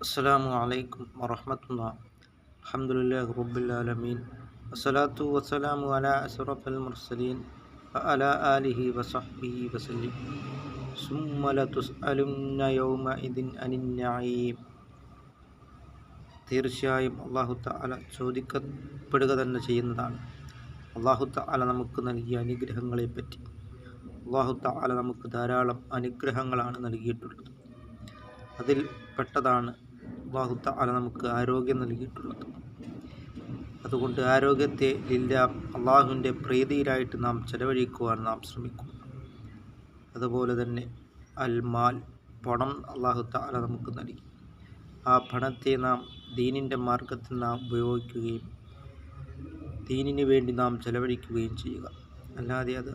السلام عليكم ورحمة الله الحمد لله رب العالمين والصلاة والسلام على أشرف المرسلين وعلى آله وصحبه وسلم ثم لتسألن يومئذ عن النعيم തീർച്ചയായും അള്ളാഹു താല ചോദിക്കപ്പെടുക തന്നെ ചെയ്യുന്നതാണ് അള്ളാഹു താല നമുക്ക് നൽകിയ അനുഗ്രഹങ്ങളെപ്പറ്റി അള്ളാഹു താല നമുക്ക് ധാരാളം അനുഗ്രഹങ്ങളാണ് നൽകിയിട്ടുള്ളത് അതിൽ പെട്ടതാണ് അള്ളാഹു താല നമുക്ക് ആരോഗ്യം നൽകിയിട്ടുള്ളത്. അതുകൊണ്ട് ആരോഗ്യത്തെ ലില്ല അള്ളാഹുവിന്റെ പ്രീതിയിലായിട്ട് നാം ചെലവഴിക്കുവാൻ നാം ശ്രമിക്കും. അതുപോലെ തന്നെ അൽമാൽ പണം അള്ളാഹുത്ത അല നമുക്ക് നൽകി. ആ പണത്തെ നാം ദീനിന്റെ മാർഗത്തിൽ നാം ഉപയോഗിക്കുകയും ദീനിന് വേണ്ടി നാം ചെലവഴിക്കുകയും ചെയ്യുക. അല്ലാതെ അത്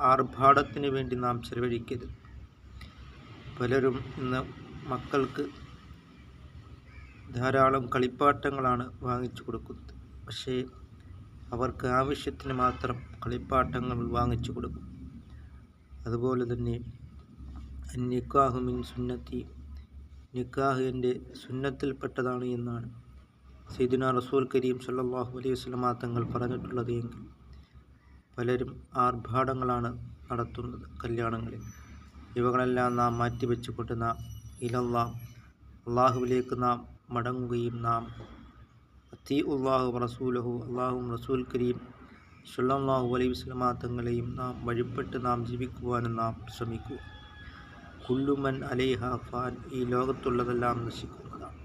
ആർഭാടത്തിന് വേണ്ടി നാം ചെലവഴിക്കരുത്. പലരും ഇന്ന് മക്കൾക്ക് ധാരാളം കളിപ്പാട്ടങ്ങളാണ് വാങ്ങിച്ചു കൊടുക്കുന്നത്. പക്ഷേ അവർക്ക് ആവശ്യത്തിന് മാത്രം കളിപ്പാട്ടങ്ങൾ വാങ്ങിച്ചു കൊടുക്കും. അതുപോലെ തന്നെ നിക്കാഹു മിൻ സുന്നത്തി. നിക്കാഹ് എന്റെ സുന്നത്തിൽപ്പെട്ടതാണ് എന്നാണ് സൈദിന റസൂൽ കരീം സല്ലാഹു അലൈഹി വസ്ലമാ തങ്ങൾ പറഞ്ഞിട്ടുള്ളത് എങ്കിൽ പലരും ആർഭാടങ്ങളാണ് നടത്തുന്നത് കല്യാണങ്ങളിൽ. ഇവകളെല്ലാം നാം മാറ്റിവെച്ചുകൊണ്ട് നാം ഇലല്ലാം അള്ളാഹുവിലേക്ക് നാം മടങ്ങുകയും നാം. അത്തി ഉള്ളാഹു റസൂലഹു അള്ളാഹും റസൂൽ കരീം സുല്ലാഹു അലൈഹി വസ്ലമാ തങ്ങളെയും നാം വഴിപ്പെട്ട് നാം ജീവിക്കുവാനും നാം ശ്രമിക്കുക കുല്ലുമൻ അലൈഹ ഫാൻ ഈ ലോകത്തുള്ളതെല്ലാം നശിക്കുന്നതാണ്.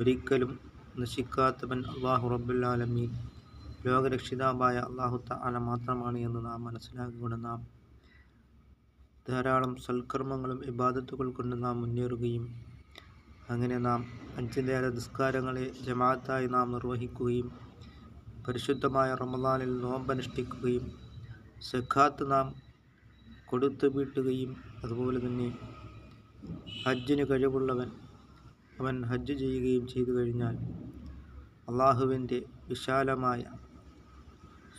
ഒരിക്കലും നശിക്കാത്തവൻ അള്ളാഹു റബ്ബുല്ലാലമീൻ ലോകരക്ഷിതാവായ അള്ളാഹു താല മാത്രമാണ് എന്ന് നാം മനസ്സിലാക്കിക്കൊണ്ട് നാം ധാരാളം സൽക്കർമ്മങ്ങളും ഇബാദത്തുകൾ കൊണ്ട് നാം മുന്നേറുകയും അങ്ങനെ നാം അഞ്ചിലേറെ നിസ്കാരങ്ങളെ ജമാഅത്തായി നാം നിർവഹിക്കുകയും പരിശുദ്ധമായ റമദാനിൽ നോമ്പനുഷ്ഠിക്കുകയും സഖാത്ത് നാം കൊടുത്തു വീട്ടുകയും അതുപോലെ തന്നെ ഹജ്ജിന് കഴിവുള്ളവൻ അവൻ ഹജ്ജ് ചെയ്യുകയും ചെയ്തു കഴിഞ്ഞാൽ അള്ളാഹുവിന്റെ വിശാലമായ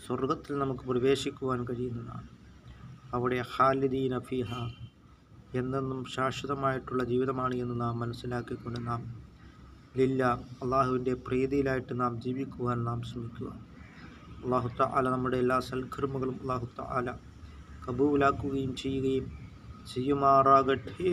സ്വർഗത്തിൽ നമുക്ക് പ്രവേശിക്കുവാൻ കഴിയുന്നതാണ്. അവിടെ ഹാലിദീൻ അഫീഹ എന്നെന്നും ശാശ്വതമായിട്ടുള്ള ജീവിതമാണ് എന്ന് നാം മനസ്സിലാക്കിക്കൊണ്ട് നാം ലില്ല അള്ളാഹുവിന്റെ പ്രീതിയിലായിട്ട് നാം ജീവിക്കുവാൻ നാം ശ്രമിക്കുക. അള്ളാഹു താല നമ്മുടെ എല്ലാ സൽക്കർമ്മകളും അള്ളാഹു താല കബൂലാക്കുകയും ചെയ്യുകയും ചെയ്യുമാറാകട്ടെ.